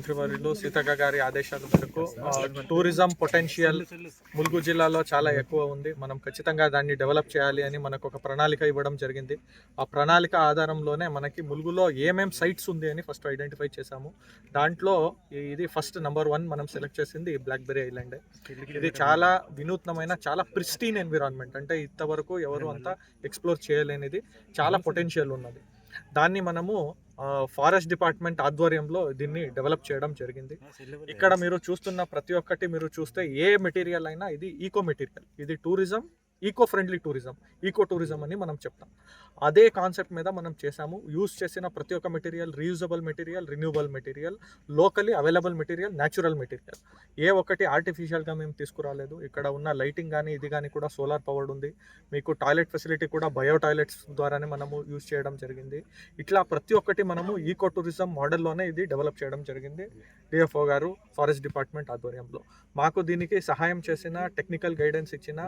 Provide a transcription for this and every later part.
మంత్రివర్యులు సీతక్క గారి ఆదేశాల మేరకు టూరిజం పొటెన్షియల్ ములుగు జిల్లాలో చాలా ఎక్కువ ఉంది. మనం ఖచ్చితంగా దాన్ని డెవలప్ చేయాలి అని మనకు ఒక ప్రణాళిక ఇవ్వడం జరిగింది. ఆ ప్రణాళిక ఆధారంలోనే మనకి ములుగులో ఏమేం సైట్స్ ఉంది అని ఫస్ట్ ఐడెంటిఫై చేశాము. దాంట్లో ఇది ఫస్ట్ నంబర్ వన్ మనం సెలెక్ట్ చేసింది బ్లాక్బెర్రీ ఐలాండ్. ఇది చాలా వినూత్నమైన చాలా ప్రిస్టీన్ ఎన్విరాన్మెంట్. అంటే ఇంతవరకు ఎవరు అంతా ఎక్స్ప్లోర్ చేయలేనిది. చాలా పొటెన్షియల్ ఉన్నది. దాన్ని మనము ఫారెస్ట్ డిపార్ట్మెంట్ ఆధ్వర్యంలో దీన్ని డెవలప్ చేయడం జరిగింది. ఇక్కడ మీరు చూస్తున్న ప్రతి ఒక్కటి మీరు చూస్తే ఏ మెటీరియల్ అయినా ఇది ఈకో మెటీరియల్ ఇది tourism eco friendly tourism eco tourism అని మనం చెప్తాం. అదే కాన్సెప్ట్ మీద మనం చేసాము యూజ్ చేసిన ప్రతి ఒక్క material reusable material renewable material locally available material natural material ఏ ఒక్కటి ఆర్టిఫిషియల్గా మేము తీసుకురాలేదు. ఇక్కడ ఉన్న లైటింగ్ కానీ ఇది కానీ కూడా సోలార్ పవర్డ్ ఉంది. మీకు టాయిలెట్ ఫెసిలిటీ కూడా బయో టాయిలెట్స్ ద్వారానే మనము యూజ్ చేయడం జరిగింది. ఇట్లా ప్రతి ఒక్కటి మనము ఈకో టూరిజం మోడల్లోనే ఇది డెవలప్ చేయడం జరిగింది. డిఎఫ్ఓ గారు ఫారెస్ట్ డిపార్ట్మెంట్ ఆధ్వర్యంలో. మాకు దీనికి సహాయం చేసిన టెక్నికల్ గైడెన్స్ ఇచ్చిన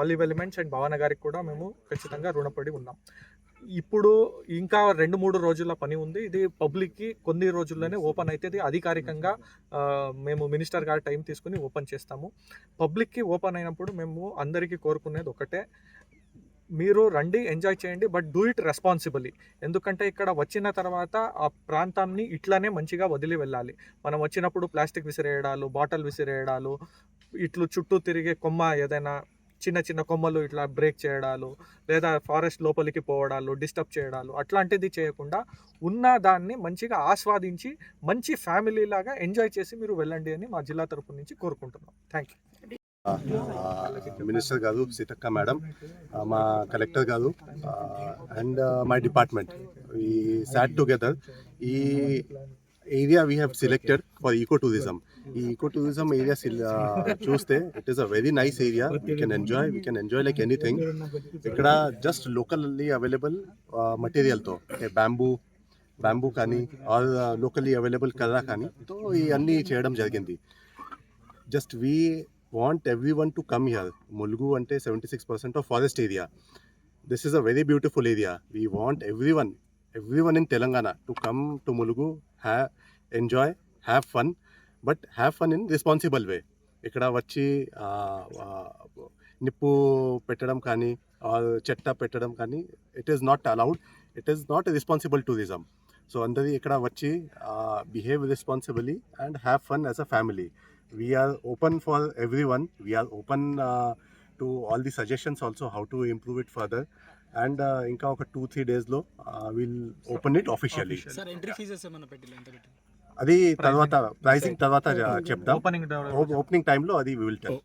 ఆలివ్ ఎలిమెంట్స్ అండ్ భవన గారికి కూడా మేము ఖచ్చితంగా రుణపడి ఉన్నాం. ఇప్పుడు ఇంకా రెండు మూడు రోజుల పని ఉంది. ఇది పబ్లిక్కి కొన్ని రోజుల్లోనే ఓపెన్ అవుతుంది అధికారికంగా మేము మినిస్టర్ గారి టైం తీసుకుని ఓపెన్ చేస్తాము. పబ్లిక్కి ఓపెన్ అయినప్పుడు మేము అందరికీ కోరుకునేది ఒకటే. మీరు రండి ఎంజాయ్ చేయండి బట్ డూ ఇట్ రెస్పాన్సిబిలీ. ఎందుకంటే ఇక్కడ వచ్చిన తర్వాత ఆ ప్రాంతాన్ని ఇట్లానే మంచిగా వదిలి వెళ్ళాలి. మనం వచ్చినప్పుడు ప్లాస్టిక్ విసిరేయడాలు బాటిల్ విసిరేయడాలు ఇట్లు చుట్టూ తిరిగే కొమ్మ ఏదైనా చిన్న చిన్న కొమ్మలు ఇట్లా బ్రేక్ చేయడాలు లేదా ఫారెస్ట్ లోపలికి పోవడాలు డిస్టర్బ్ చేయడాలు అట్లాంటిది చేయకుండా ఉన్న దాన్ని మంచిగా ఆస్వాదించి మంచి ఫ్యామిలీ లాగా ఎంజాయ్ చేసి మీరు వెళ్ళండి అని మా జిల్లా తరపు నుంచి కోరుకుంటున్నాం. థ్యాంక్ యూ మినిస్టర్ గారు సీతక్క మేడం మా కలెక్టర్ గారు అండ్ మై డిపార్ట్మెంట్. ఈ సాట్ టుగెదర్ ఈ area we have selected for eco tourism ఈ ఈకో టూరిజం ఏరియా చూస్తే it is a very nice area we can enjoy we can enjoy like anything ఇక్కడ just locally available మటీరియల్తో bamboo bamboo కానీ or locally available కర్రా కానీ తో ఇవన్నీ చేయడం జరిగింది. Just we want everyone to come here Mulugu అంటే seventy six percent of forest area this is a very beautiful area we want everyone everyone in Telangana to come to Mulugu హ్యా enjoy have fun but have fun in responsible way ఇక్కడ వచ్చి నిప్పు పెట్టడం కానీ or పెట్టడం కానీ it is not allowed it is not responsible tourism so అందరి ఇక్కడ వచ్చి behave responsibly and have fun as a family we are open for everyone we are open to all the suggestions also how to improve it further and ఇంకా ఒక two three డేస్లో will open it officially అది తర్వాత pricing తర్వాత చెప్తాం opening టైంలో అది will tell